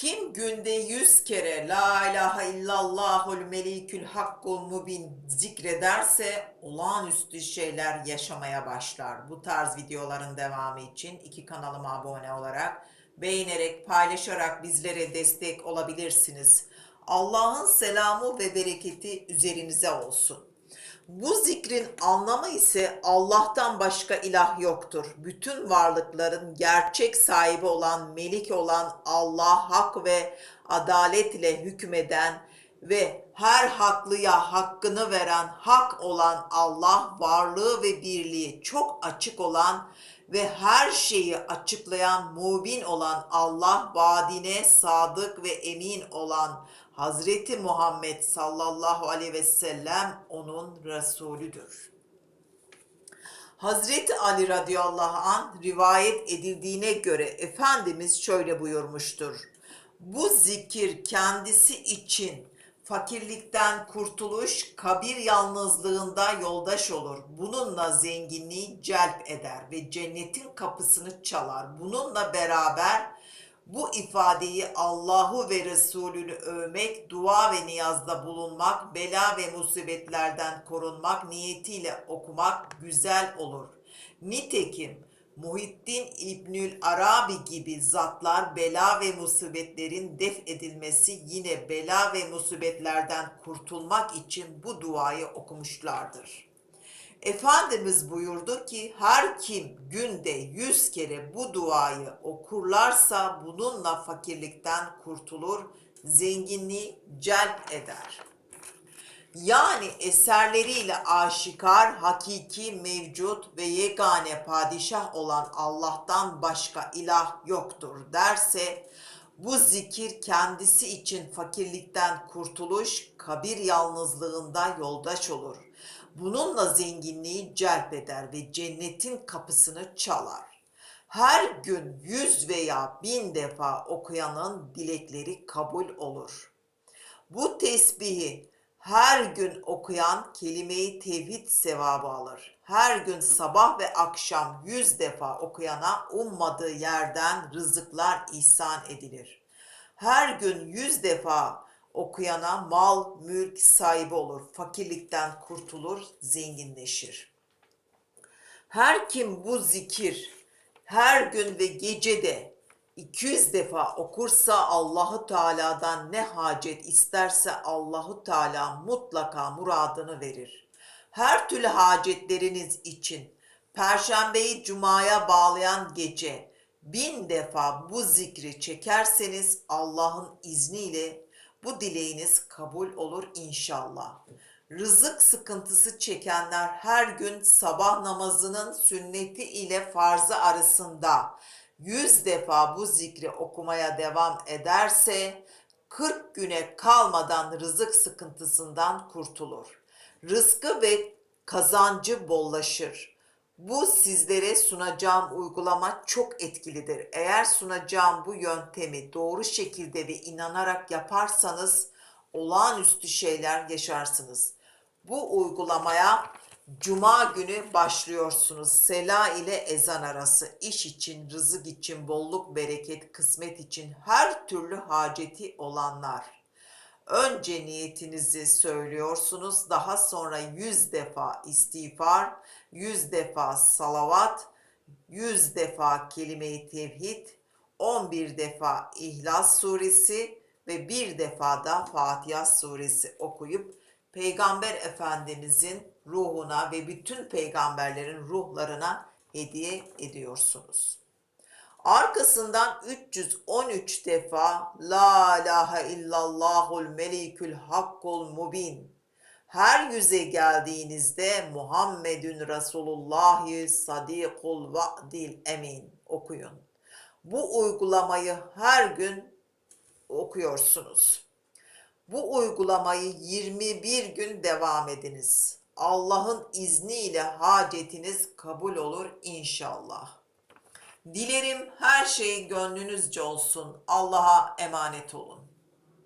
Kim günde yüz kere La ilahe illallahul melikül hakkul mubin zikrederse olağanüstü şeyler yaşamaya başlar. Bu tarz videoların devamı için iki kanalıma abone olarak, beğenerek, paylaşarak bizlere destek olabilirsiniz. Allah'ın selamı ve bereketi üzerinize olsun. Bu zikrin anlamı ise Allah'tan başka ilah yoktur. Bütün varlıkların gerçek sahibi olan, melik olan Allah hak ve adalet ile hükmeden ve her haklıya hakkını veren hak olan Allah varlığı ve birliği çok açık olan ve her şeyi açıklayan mubin olan Allah vaadine sadık ve emin olan Hazreti Muhammed sallallahu aleyhi ve sellem onun Resulüdür. Hazreti Ali radıyallahu an rivayet edildiğine göre Efendimiz şöyle buyurmuştur. Bu zikir kendisi için fakirlikten kurtuluş, kabir yalnızlığında yoldaş olur. Bununla zenginliği celp eder ve cennetin kapısını çalar. Bununla beraber bu ifadeyi Allahu ve Resulünü övmek, dua ve niyazda bulunmak, bela ve musibetlerden korunmak niyetiyle okumak güzel olur. Nitekim Muhittin İbnül Arabi gibi zatlar bela ve musibetlerin def edilmesi yine bela ve musibetlerden kurtulmak için bu duayı okumuşlardır. Efendimiz buyurdu ki her kim günde yüz kere bu duayı okurlarsa bununla fakirlikten kurtulur, zenginliği celp eder. Yani eserleriyle aşikar, hakiki, mevcut ve yegane padişah olan Allah'tan başka ilah yoktur derse, bu zikir kendisi için fakirlikten kurtuluş, kabir yalnızlığında yoldaş olur. Bununla zenginliği celp eder ve cennetin kapısını çalar. Her gün yüz veya bin defa okuyanın dilekleri kabul olur. Bu tesbihi her gün okuyan kelimeyi tevhid sevabı alır. Her gün sabah ve akşam yüz defa okuyana ummadığı yerden rızıklar ihsan edilir. Her gün yüz defa okuyana mal, mülk sahibi olur. Fakirlikten kurtulur, zenginleşir. Her kim bu zikir her gün ve gecede 200 defa okursa Allahu Teala'dan ne hacet isterse Allahu Teala mutlaka muradını verir. Her türlü hacetleriniz için Perşembeyi Cuma'ya bağlayan gece bin defa bu zikri çekerseniz Allah'ın izniyle bu dileğiniz kabul olur inşallah. Rızık sıkıntısı çekenler her gün sabah namazının sünneti ile farzı arasında 100 defa bu zikri okumaya devam ederse 40 güne kalmadan rızık sıkıntısından kurtulur. Rızkı ve kazancı bollaşır. Bu sizlere sunacağım uygulama çok etkilidir. Eğer sunacağım bu yöntemi doğru şekilde ve inanarak yaparsanız olağanüstü şeyler yaşarsınız. Bu uygulamaya Cuma günü başlıyorsunuz. Sela ile ezan arası iş için, rızık için, bolluk, bereket, kısmet için her türlü haceti olanlar. Önce niyetinizi söylüyorsunuz. Daha sonra yüz defa istiğfar, yüz defa salavat, yüz defa kelime-i tevhid, 11 defa İhlas suresi ve bir defa da Fatiha suresi okuyup Peygamber Efendimizin ruhuna ve bütün peygamberlerin ruhlarına hediye ediyorsunuz. Arkasından 313 defa La ilahe illallahul melikül hakkul mubin. Her yüze geldiğinizde Muhammedun Resulullah sadikul va'dil emin okuyun. Bu uygulamayı her gün okuyorsunuz. Bu uygulamayı 21 gün devam ediniz. Allah'ın izniyle hacetiniz kabul olur inşallah. Dilerim her şey gönlünüzce olsun. Allah'a emanet olun.